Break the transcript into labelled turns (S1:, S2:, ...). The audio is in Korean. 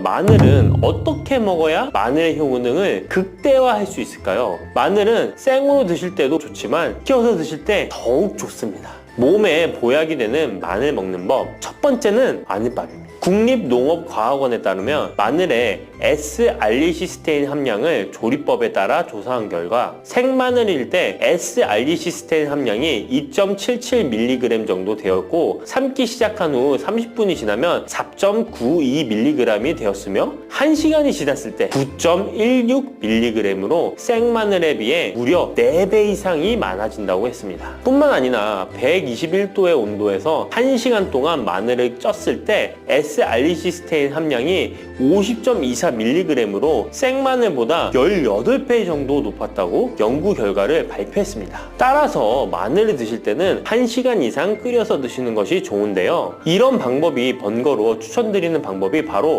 S1: 마늘은 어떻게 먹어야 마늘의 효능을 극대화할 수 있을까요? 마늘은 생으로 드실 때도 좋지만 튀어서 드실 때 더욱 좋습니다. 몸에 보약이 되는 마늘 먹는 법. 첫 번째는 마늘밥입니다. 국립농업과학원에 따르면 마늘의 S-알리시스테인 함량을 조리법에 따라 조사한 결과 생마늘일 때 S-알리시스테인 함량이 2.77mg 정도 되었고 삶기 시작한 후 30분이 지나면 4.92mg이 되었으며 1시간이 지났을 때 9.16mg으로 생마늘에 비해 무려 4배 이상이 많아진다고 했습니다. 뿐만 아니라 121도의 온도에서 1시간 동안 마늘을 쪘을 때 S-알리시스테인 함량이 50.24mg으로 생마늘보다 18배 정도 높았다고 연구 결과를 발표했습니다. 따라서 마늘을 드실 때는 1시간 이상 끓여서 드시는 것이 좋은데요. 이런 방법이 번거로워 추천드리는 방법이 바로